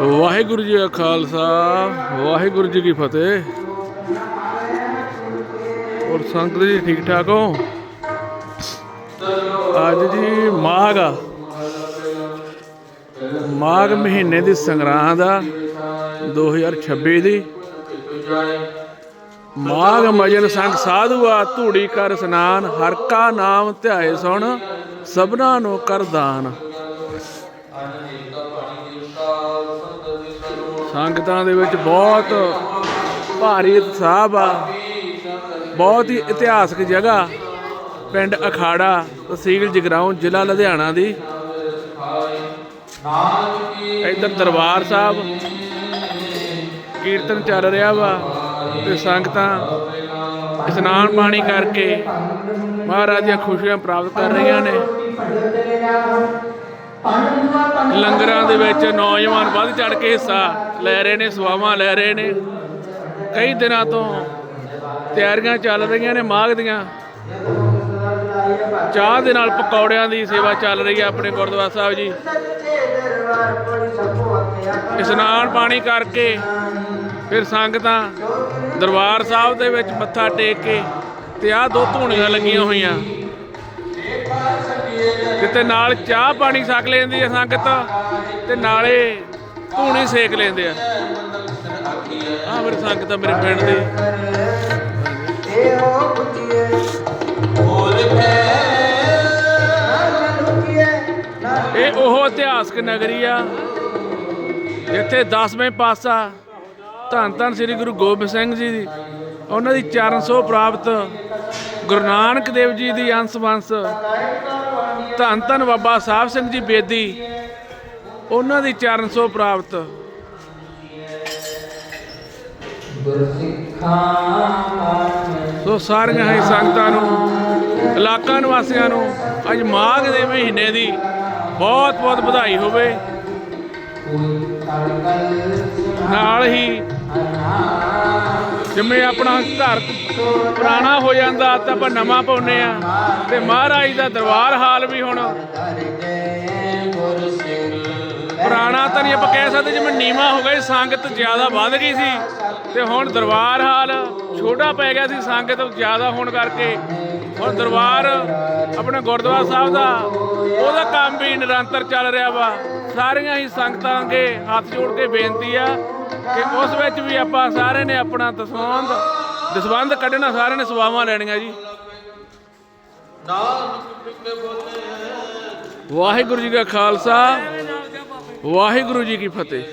ਵਾਹਿਗੁਰੂ ਜੀ ਕਾ ਖਾਲਸਾ, ਵਾਹਿਗੁਰੂ ਜੀ ਕੀ ਫਤਿਹ। ਔਰ ਸੰਗਤ ਜੀ ਠੀਕ ਠਾਕ ਹੋ? ਅੱਜ ਜੀ ਮਾਘ ਮਾਘ ਮਹੀਨੇ ਦੀ ਸੰਗਰਾਂਦ ਆ 2026 ਦੀ। ਮਾਘ ਮਜਨ ਸੰਗ ਸਾਧੂ ਆ, ਧੂੜੀ ਕਰ ਸਨਾਨ, ਹਰ ਕਾ ਨਾਮ ਧਿਆਏ ਸੁਣ, ਸਭਨਾ ਨੂੰ ਕਰ ਦਾਨ। ਸੰਗਤਾਂ ਦੇ ਵਿੱਚ ਬਹੁਤ ਭਾਰੀ ਉਤਸ਼ਾਹ ਆ। ਬਹੁਤ ਹੀ ਇਤਿਹਾਸਕ ਜਗ੍ਹਾ। ਪਿੰਡ ਅਖਾੜਾ, ਤਹਿਸੀਲ ਜਗਰਾਉਂ, ਜ਼ਿਲ੍ਹਾ ਲੁਧਿਆਣਾ ਦੀ। ਇੱਧਰ ਦਰਬਾਰ ਸਾਹਿਬ ਕੀਰਤਨ ਚੱਲ ਰਿਹਾ ਵਾ ਤੇ ਸੰਗਤਾਂ ਇਸ਼ਨਾਨ ਪਾਣੀ ਕਰਕੇ ਮਹਾਰਾਜ ਦੀਆਂ ਖੁਸ਼ੀਆਂ ਪ੍ਰਾਪਤ ਕਰ ਰਹੀਆਂ ਨੇ। ਲੰਗਰਾਂ ਦੇ ਵਿੱਚ ਨੌਜਵਾਨ ਵੱਧ ਚੜ ਕੇ ਹਿੱਸਾ ਲੈ ਰਹੇ ਨੇ, ਸਵਾਵਾਂ ਲੈ ਰਹੇ ਨੇ। ਕਈ ਦਿਨਾਂ ਤੋਂ ਤਿਆਰੀਆਂ ਚੱਲ ਰਹੀਆਂ ਨੇ, ਮਾਘ ਦੀਆਂ। ਚਾਹ ਦੇ ਨਾਲ ਪਕੌੜਿਆਂ ਦੀ ਸੇਵਾ ਚੱਲ ਰਹੀ ਹੈ ਆਪਣੇ ਗੁਰਦੁਆਰਾ ਸਾਹਿਬ ਜੀ। ਇਸ਼ਨਾਨ ਪਾਣੀ ਕਰਕੇ ਫਿਰ ਸੰਗਤਾਂ ਦਰਬਾਰ ਸਾਹਿਬ ਦੇ ਵਿੱਚ ਮੱਥਾ ਟੇਕ ਕੇ ਤੇ ਆਹ ਦੋ ਧੂਣੀਆਂ ਲੱਗੀਆਂ ਹੋਈਆਂ। ਕਿਤੇ ਨਾਲ ਚਾਹ ਪਾਣੀ ਛਕ ਲੈਂਦੀ ਆ ਸੰਗਤ ਤੇ ਨਾਲੇ ਧੂਣੀ ਸੇਕ ਲੈਂਦੇ ਆ। ਆ ਮੇਰੇ ਸੰਗਤ ਮੇਰੇ ਪਿੰਡ ਦੇ। ਇਹ ਉਹ ਇਤਿਹਾਸਕ ਨਗਰੀ ਆ, ਜਿੱਥੇ 10ਵੇਂ ਪਾਸਾ ਧੰਨ ਧੰਨ ਸ੍ਰੀ ਗੁਰੂ ਗੋਬਿੰਦ ਸਿੰਘ ਜੀ ਦੀ, ਉਹਨਾਂ ਦੀ ਚਰਨ ਸੋ ਪ੍ਰਾਪਤ ਗੁਰੂ ਨਾਨਕ ਦੇਵ ਜੀ ਦੀ ਅੰਸ਼ ਵੰਸ਼। ਧੰਨ ਧੰਨ ਬਾਬਾ ਸਾਹਿਬ ਸਿੰਘ ਜੀ ਬੇਦੀ, ਉਹਨਾਂ ਦੀ ਚਰਨ ਸੋ ਪ੍ਰਾਪਤ। ਸੋ ਸਾਰੀਆਂ ਹੀ ਸੰਗਤਾਂ ਨੂੰ, ਇਲਾਕਾ ਨਿਵਾਸੀਆਂ ਨੂੰ, ਅੱਜ ਮਾਘ ਦੇ ਮਹੀਨੇ ਦੀ ਬਹੁਤ ਬਹੁਤ ਵਧਾਈ ਹੋਵੇ। ਨਾਲ ਹੀ ਜਿਵੇਂ ਆਪਣਾ ਘਰ ਪੁਰਾਣਾ ਹੋ ਜਾਂਦਾ, ਤਾਂ ਆਪਾਂ ਨਵਾਂ ਪਾਉਨੇ ਆ ਤੇ ਮਹਾਰਾਜ ਦਾ ਦਰਬਾਰ ਹਾਲ ਵੀ ਹੁਣ ਪੁਰਾਣਾ ਤਾਂ ਨਹੀਂ ਆਪਾਂ ਕਹਿ ਸਕਦੇ, ਜਿਵੇਂ ਨੀਵਾ ਹੋ ਗਿਆ ਸੰਗਤ ਜ਼ਿਆਦਾ ਵੱਧ ਗਈ ਸੀ। ਤੇ ਹੁਣ ਦਰਬਾਰ ਹਾਲ ਛੋਟਾ ਪੈ ਗਿਆ ਸੀ, ਸੰਗਤ ਜ਼ਿਆਦਾ ਹੋਣ ਕਰਕੇ। ਹੁਣ ਦਰਬਾਰ ਆਪਣੇ ਗੁਰਦੁਆਰਾ ਸਾਹਿਬ ਦਾ, ਉਹਦਾ ਕੰਮ ਵੀ ਨਿਰੰਤਰ ਚੱਲ ਰਿਹਾ ਵਾ। ਸਾਰੀਆਂ ਹੀ ਸੰਗਤਾਂ ਅੱਗੇ ਹੱਥ ਜੋੜ ਕੇ ਬੇਨਤੀ ਆ ਕਿ ਉਸ ਵਿੱਚ ਵੀ ਆਪਾਂ ਸਾਰਿਆਂ ਨੇ ਆਪਣਾ ਦਸਵੰਧ ਦਸਵੰਧ ਕੱਢਣਾ, ਸਾਰਿਆਂ ਨੇ ਸਵਾਵਾਂ ਲੈਣੀਆਂ ਜੀ। ਵਾਹਿਗੁਰੂ ਜੀ ਕਾ ਖਾਲਸਾ, ਵਾਹਿਗੁਰੂ ਜੀ ਕੀ ਫਤਿਹ।